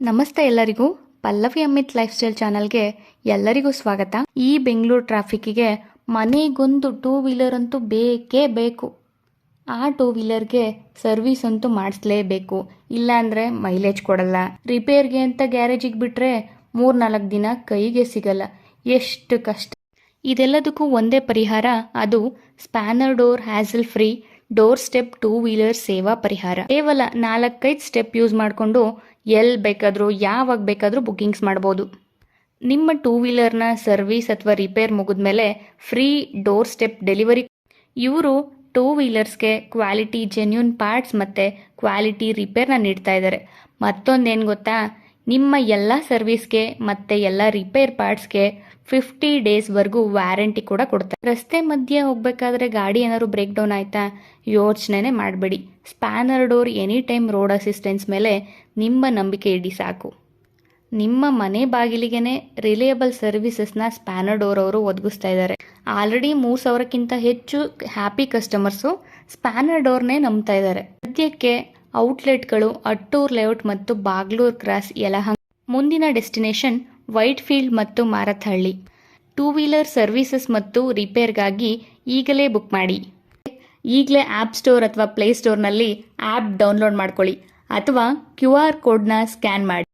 ನಮಸ್ತೆ ಎಲ್ಲರಿಗೂ. Pallavi Amit life style ಚಾನಲ್ಗೆ ಎಲ್ಲರಿಗೂ ಸ್ವಾಗತ. ಈ ಬೆಂಗಳೂರು ಟ್ರಾಫಿಕ್ಕಿಗೆ ಮನೆಗೊಂದು ಟೂ ವೀಲರ್ ಅಂತೂ ಬೇಕೇ ಬೇಕು. ಆ ಟೂ ವೀಲರ್ಗೆ ಸರ್ವಿಸ್ ಅಂತೂ ಮಾಡಿಸ್ಲೇಬೇಕು. ಇಲ್ಲಾಂದರೆ ಮೈಲೇಜ್ ಕೊಡಲ್ಲ. ರಿಪೇರ್ಗೆ ಅಂತ ಗ್ಯಾರೇಜಿಗೆ ಬಿಟ್ಟರೆ ಮೂರು ನಾಲ್ಕು ದಿನ ಕೈಗೆ ಸಿಗಲ್ಲ. ಎಷ್ಟು ಕಷ್ಟ. ಇದೆಲ್ಲದಕ್ಕೂ ಒಂದೇ ಪರಿಹಾರ, ಅದು spanner door hassle free. Doorstep two wheeler ಸೇವಾ ಪರಿಹಾರ. ಕೇವಲ ನಾಲ್ಕೈದು ಸ್ಟೆಪ್ ಯೂಸ್ ಮಾಡಿಕೊಂಡು ಎಲ್ಲಿ ಬೇಕಾದರೂ ಯಾವಾಗ ಬೇಕಾದರೂ ಬುಕ್ಕಿಂಗ್ಸ್ ಮಾಡ್ಬೋದು. ನಿಮ್ಮ ಟೂ ವೀಲರ್ನ ಸರ್ವಿಸ್ ಅಥವಾ ರಿಪೇರ್ ಮುಗಿದ ಮೇಲೆ ಫ್ರೀ ಡೋರ್ ಸ್ಟೆಪ್ ಡೆಲಿವರಿ. ಇವರು ಟೂ ವೀಲರ್ಸ್ಗೆ ಕ್ವಾಲಿಟಿ ಜೆನ್ಯೂನ್ ಪಾರ್ಟ್ಸ್ ಮತ್ತು ಕ್ವಾಲಿಟಿ ರಿಪೇರ್ನ ನೀಡ್ತಾ ಇದ್ದಾರೆ ಮತ್ತೊಂದೇನು ಗೊತ್ತಾ? ನಿಮ್ಮ ಎಲ್ಲ ಸರ್ವಿಸ್ಗೆ ಮತ್ತೆ ಎಲ್ಲ ರಿಪೇರ್ ಪಾರ್ಟ್ಸ್ಗೆ ಫಿಫ್ಟಿ ಡೇಸ್ವರೆಗೂ ವ್ಯಾರಂಟಿ ಕೂಡ ಕೊಡ್ತಾರೆ. ರಸ್ತೆ ಮಧ್ಯೆ ಹೋಗಬೇಕಾದ್ರೆ ಗಾಡಿ ಏನಾದ್ರು ಬ್ರೇಕ್ ಡೌನ್ ಆಯಿತಾ? ಯೋಚನೆ ಮಾಡಬೇಡಿ. Spanner Door any time road assistance ಮೇಲೆ ನಿಮ್ಮ ನಂಬಿಕೆ ಇಡಿ ಸಾಕು. ನಿಮ್ಮ ಮನೆ ಬಾಗಿಲಿಗೆನೆ ರಿಲೇಯಬಲ್ ಸರ್ವಿಸಸ್ನ ಸ್ಪ್ಯಾನರ್ ಡೋರ್ ಅವರು ಒದಗಿಸ್ತಾ ಇದ್ದಾರೆ. ಆಲ್ರೆಡಿ ಮೂರು ಸಾವಿರಕ್ಕಿಂತ ಹೆಚ್ಚು ಹ್ಯಾಪಿ ಕಸ್ಟಮರ್ಸು ಸ್ಪ್ಯಾನರ್ ಡೋರ್ನೇ ನಂಬ್ತಾ ಇದ್ದಾರೆ. ಸದ್ಯಕ್ಕೆ ಔಟ್ಲೆಟ್ಗಳು ಅಟ್ಟೂರ್ ಲೇಔಟ್ ಮತ್ತು ಬಾಗ್ಲೂರ್ ಕ್ರಾಸ್ ಯಲಹಂಕ. ಮುಂದಿನ ಡೆಸ್ಟಿನೇಷನ್ ವೈಟ್ ಫೀಲ್ಡ್ ಮತ್ತು ಮಾರತ್ಹಳ್ಳಿ ಟೂ ವೀಲರ್ ಸರ್ವಿಸಸ್ ಮತ್ತು ರಿಪೇರ್ಗಾಗಿ ಈಗಲೇ ಬುಕ್ ಮಾಡಿ. ಈಗಲೇ ಆ್ಯಪ್ ಸ್ಟೋರ್ ಅಥವಾ ಪ್ಲೇ ಸ್ಟೋರ್ನಲ್ಲಿ ಆ್ಯಪ್ ಡೌನ್ಲೋಡ್ ಮಾಡ್ಕೊಳ್ಳಿ ಅಥವಾ ಕ್ಯೂ ಆರ್ ಕೋಡ್ನ ಸ್ಕ್ಯಾನ್ ಮಾಡಿ.